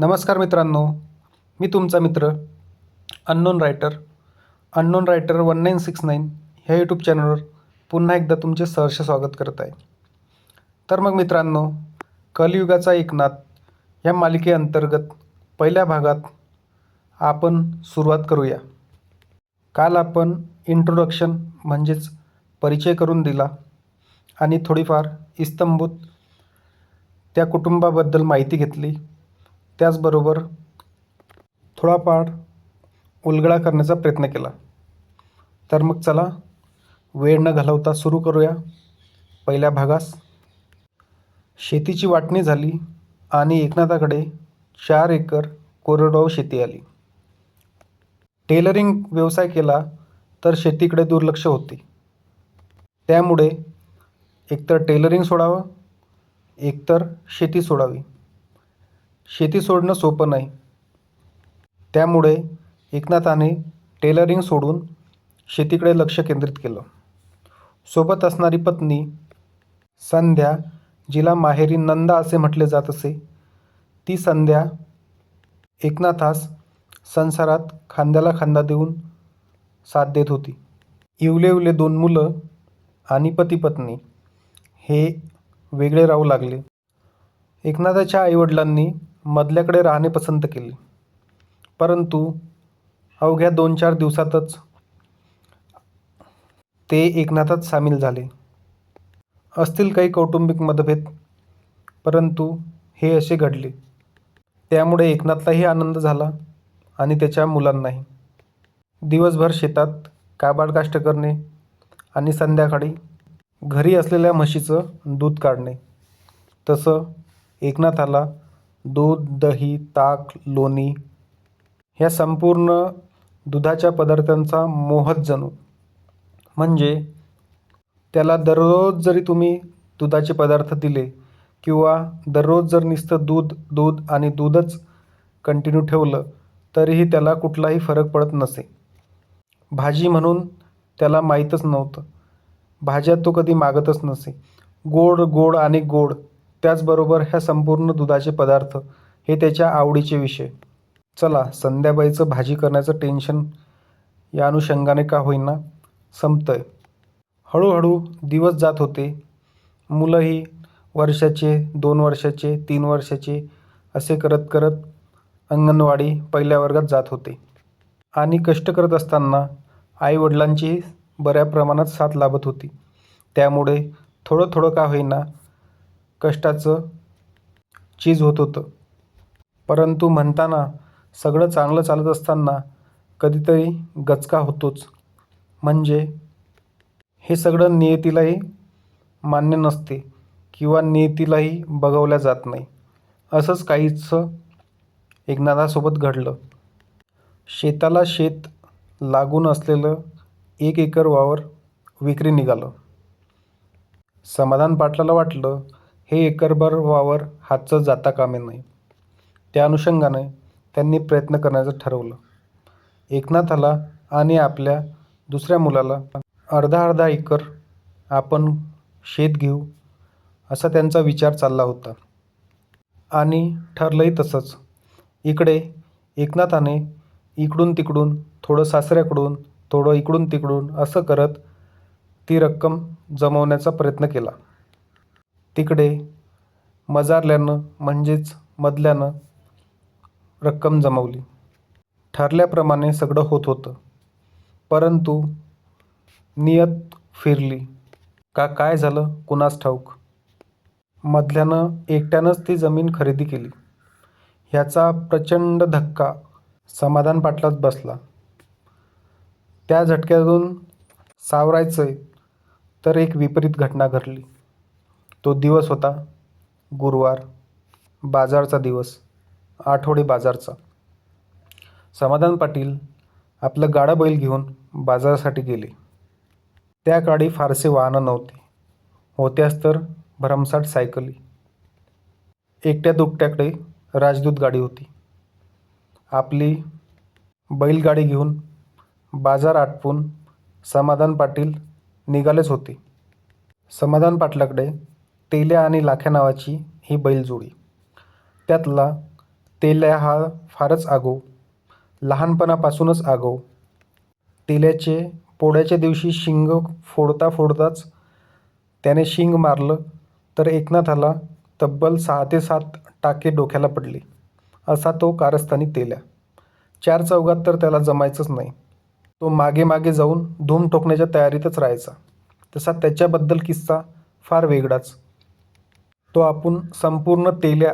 नमस्कार मित्रांनो मी तुमचा मित्र unknown writer unknown writer one nine six nine ह्या यूट्यूब चॅनलवर पुन्हा एकदा तुमचे सहर्ष स्वागत करत आहे. तर मग मित्रांनो कलियुगाचा एकनाथ या मालिकेअंतर्गत पहिल्या भागात आपण सुरुवात करूया. काल आपण इंट्रोडक्शन म्हणजेच परिचय करून दिला आणि थोडीफार इस्तंभूत त्या कुटुंबाबद्दल माहिती घेतली. त्याचबरोबर थोडाफार उलगडा करण्याचा प्रयत्न केला. तर मग चला वेळ न घालवता सुरू करूया पहिल्या भागास. शेतीची वाटणी झाली आणि एकनाथाकडे चार एकर कोरडवाहू शेती आली. टेलरिंग व्यवसाय केला तर शेतीकडे दुर्लक्ष होते. त्यामुळे एकतर टेलरिंग सोडावं एकतर शेती सोडावी. शेती सोडणं सोपं नाही. त्यामुळे एकनाथाने टेलरिंग सोडून शेतीकडे लक्ष केंद्रित केलं. सोबत असणारी पत्नी संध्या जिला माहेरी नंदा असे म्हटले जात असे ती संध्या एकनाथास संसारात खांद्याला खांदा देऊन साथ देत होती. इवले इवले दोन मुलं आणि पती पत्नी हे वेगळे राहू लागले. एकनाथाच्या आईवडिलांनी मधल्याकडे राहणे पसंत केले. परंतु अवघ्या दोन चार दिवसातच ते एकनाथात सामील झाले. असतील काही कौटुंबिक मतभेद परंतु हे असे घडले. त्यामुळे एकनाथलाही आनंद झाला आणि त्याच्या मुलांनाही. दिवसभर शेतात काबाड काष्ट करणे आणि संध्याकाळी घरी असलेल्या म्हशीचं दूध काढणे. तसं एकनाथाला दूध दही ताक लोणी ह्या संपूर्ण दुधाच्या पदार्थांचा मोहच जणू म्हणजे त्याला दररोज जरी तुम्ही दुधाचे पदार्थ दिले किंवा दररोज जर नुसतं दूध दूध आणि दूधच कंटिन्यू ठेवलं तरीही त्याला कुठलाही फरक पडत नसे. भाजी म्हणून त्याला माहीतच नव्हतं. भाज्या तो कधी मागतच नसे. गोड गोड आणि गोड त्याचबरोबर ह्या संपूर्ण दुधाचे पदार्थ हे त्याच्या आवडीचे विषय. चला संध्याबाईचं भाजी करण्याचं टेन्शन या अनुषंगाने का होईना संपतं आहे हळूहळू दिवस जात होते. मुलंही वर्षाचे दोन वर्षाचे तीन वर्षाचे असे करत करत अंगणवाडी पहिल्या वर्गात जात होते. आणि कष्ट करत असताना आईवडिलांची बऱ्या प्रमाणात साथ लाभत होती. त्यामुळे थोडं थोडं का होईना कष्टाचं चीज होत होतं. परंतु म्हणताना सगळं चांगलं चालत असताना कधीतरी गचका होतोच. म्हणजे हे सगळं नियतीलाही मान्य नसते किंवा नियतीलाही बघवल्या जात नाही. असंच काहीचं एकनाथासोबत घडलं. शेताला शेत लागून असलेलं एक एकर वावर विक्री निघालं. समाधान पाटलाला वाटलं हे एकरभर वावर हातचं जाता कामे नाही. त्या अनुषंगाने त्यांनी प्रयत्न करण्याचं ठरवलं. एकनाथाला आणि आपल्या दुसऱ्या मुलाला अर्धा अर्धा एकर आपण शेत घेऊ असा त्यांचा विचार चालला होता. आणि ठरलंही तसंच. इकडे एकनाथाने इकडून तिकडून थोडं सासऱ्याकडून थोडं इकडून तिकडून असं करत ती रक्कम जमवण्याचा प्रयत्न केला. तिकडे मजारल्यानं म्हणजेच मधल्यानं रक्कम जमवली. ठरल्याप्रमाणे सगळं होत होतं. परंतु नियत फिरली. का काय झालं? कुणास ठाऊक. मधल्यानं एकट्यानंच ती जमीन खरेदी केली. ह्याचा प्रचंड धक्का समाधान पाटलाच बसला. त्या झटक्यातून सावरायचं तर एक विपरीत घटना घडली. तो दिवस होता गुरुवार बाजारचा दिवस आठवडे बाजारचा. समाधान पाटील आपलं गाडं बैल घेऊन बाजारासाठी गेले. त्या काळी फारसे वाहनं नव्हते. होत्याच तर भरमसाठ सायकली. एकट्या दुकट्याकडे राजदूत गाडी होती. आपली बैलगाडी घेऊन बाजार आटपून समाधान पाटील निघालेच होते. समाधान पाटलाकडे तेल्या आणि लाख्या नावाची ही बैलजोडी त्यातला तेल्या हा फारच आगाऊ लहानपणापासूनच आगाऊ तेल्याचे पोळ्याच्या दिवशी शिंग फोडता फोडताच त्याने शिंग मारलं तर एकनाथाला तब्बल सहा ते सात टाके डोक्याला पडले. असा तो कारस्थानी तेल्या. चार चौघात तर त्याला जमायचंच नाही. तो मागे मागे जाऊन धूम ठोकण्याच्या तयारीतच राहायचा. तसा त्याच्याबद्दल किस्सा फार वेगळाच. तो आपण संपूर्ण तेल्या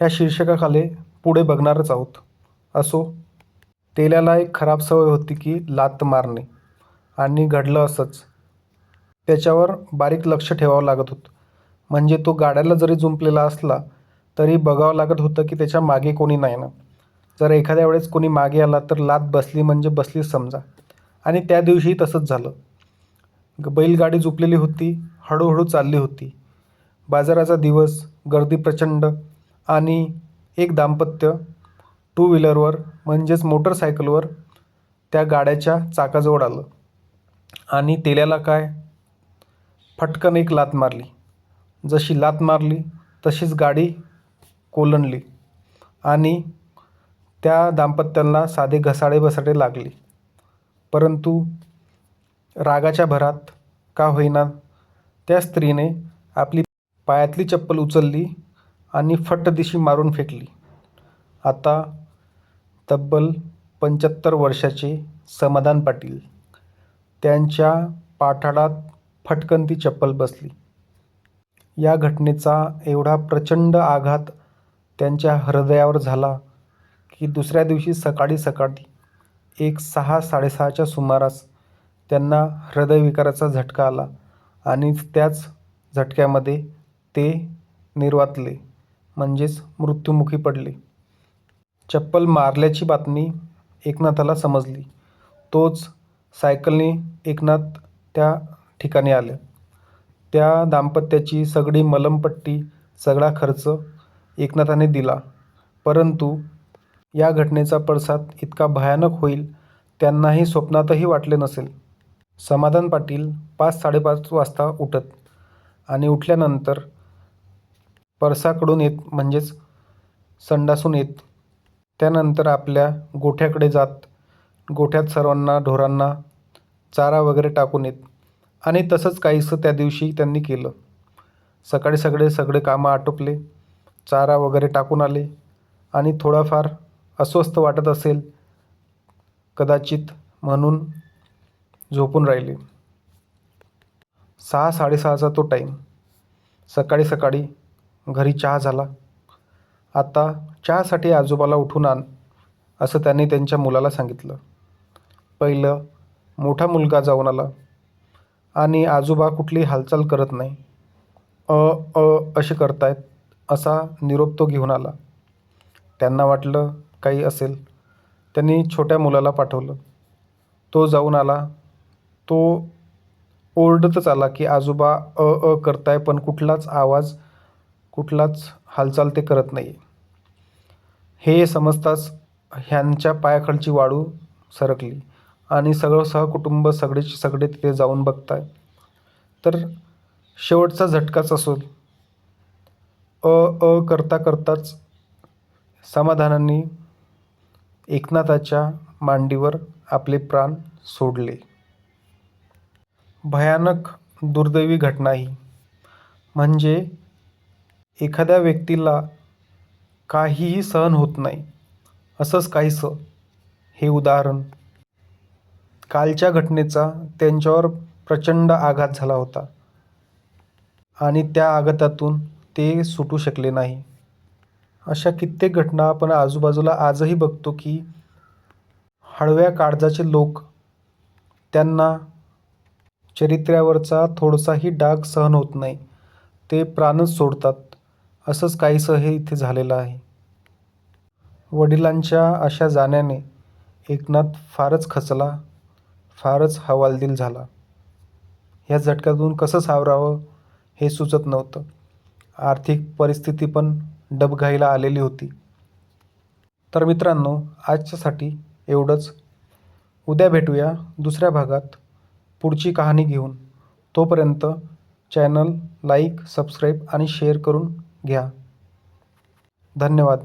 ह्या शीर्षकाखाली पुढे बघणारच आहोत. असो तेल्याला एक खराब सवय होती की लात मारणे. आणि घडलं असंच. त्याच्यावर बारीक लक्ष ठेवावं लागत होतं. म्हणजे तो गाड्याला जरी जुंपलेला असला तरी बघावं लागत होतं की त्याच्यामागे कोणी नाही ना. जर एखाद्या वेळेस कोणी मागे आला तर लात बसली म्हणजे बसलीच समजा. आणि त्या दिवशीही तसंच झालं. बैलगाडी झुपलेली होती हळूहळू चालली होती. बाजाराचा दिवस गर्दी प्रचंड आणि एक दाम्पत्य टू व्हीलरवर म्हणजेच मोटरसायकलवर त्या गाड्याच्या चाकाजवळ आलं. आणि तेल्याला काय? फटकन एक लात मारली. जशी लात मारली तशीच गाडी कोलंडली आणि त्या दाम्पत्यांना साधे घसाडे बसाडे लागले. परंतु रागाच्या भरात का होईना त्या स्त्रीने आपली पायातली चप्पल उचलली आणि फट्ट दिशी मारून फेकली. आता तब्बल पंच्याहत्तर वर्षाचे समाधान पाटील त्यांच्या पाठाडात फटकन ती चप्पल बसली. या घटनेचा एवढा प्रचंड आघात त्यांच्या हृदयावर झाला की दुसऱ्या दिवशी सकाळी सकाळी एक सहा साडेसहाच्या सुमारास त्यांना हृदयविकाराचा झटका आला आणि त्याच झटक्यामध्ये ते निर्वातले म्हणजेच मृत्युमुखी पडले. चप्पल मारल्याची बातमी एकनाथाला समजली. तोच सायकलने एकनाथ त्या ठिकाणी आले. त्या दाम्पत्याची सगळी मलमपट्टी सगळा खर्च एकनाथाने दिला. परंतु या घटनेचा पडसाद इतका भयानक होईल त्यांनाही स्वप्नातही वाटले नसेल. समाधान पाटील पाच साडेपाच वाजता उठत आणि उठल्यानंतर परसाकडून येत म्हणजेच संडासून येत. त्यानंतर आपल्या गोठ्याकडे जात गोठ्यात सर्वांना ढोरांना चारा वगैरे टाकून येत. आणि तसंच काहीसं त्या दिवशी त्यांनी केलं. सकाळी सगळे सगळे कामं आटोपले चारा वगैरे टाकून आले. आणि थोडाफार अस्वस्थ वाटत असेल कदाचित म्हणून झोपून राहिले. सहा साडेसहाचा तो टाईम सकाळी सकाळी घरी चहा झाला. आता चहासाठी आजोबाला उठून आण असं त्यांनी त्यांच्या मुलाला सांगितलं. पहिलं मोठा मुलगा जाऊन आला. आणि आजोबा कुठली हालचाल करत नाही. अ अ असे करतायत असा निरोप तो घेऊन आला. त्यांना वाटलं काही असेल. त्यांनी छोट्या मुलाला पाठवलं. तो जाऊन आला. तो ओरडतच आला की आजोबा अ अ करताय पण कुठलाच आवाज कुठलाच हालचाल ते करत नाही हे समजताच ह्यांच्या पायाखालची वाळू सरकली आणि सगळं सहकुटुंब सगळेचे सगळे तिथे जाऊन बघताय. तर शेवटचा झटकाच असून अ अ करता करताच समाधानाने एकनाथाच्या मांडीवर आपले प्राण सोडले. भयानक दुर्दैवी घटना ही म्हणजे एखाद्या व्यक्तीला काहीही सहन होत नाही. असंच काहीसं. हे उदाहरण. कालच्या घटनेचा त्यांच्यावर प्रचंड आघात झाला होता. आणि त्या आघातातून ते सुटू शकले नाही. अशा कित्येक घटना आपण आजूबाजूला आजही बघतो की हळव्या काळजाचे लोक त्यांना चरित्र्यावरचा थोडासाही डाग सहन होत नाही. ते प्राणच सोडतात. असंच काहीसं हे इथे झालेलं आहे. वडिलांच्या अशा जाण्याने एकनाथ फारच खचला फारच हवालदिल झाला. ह्या झटक्यातून कसं सावरावं हे सुचत नव्हतं. आर्थिक परिस्थिती पण डबघाईला आलेली होती. तर मित्रांनो आजच्यासाठी एवढंच. उद्या भेटूया दुसऱ्या भागात. पुढची कहाणी घेऊन. तोपर्यंत चॅनल लाईक सबस्क्राईब आणि शेअर करून घ्या. धन्यवाद.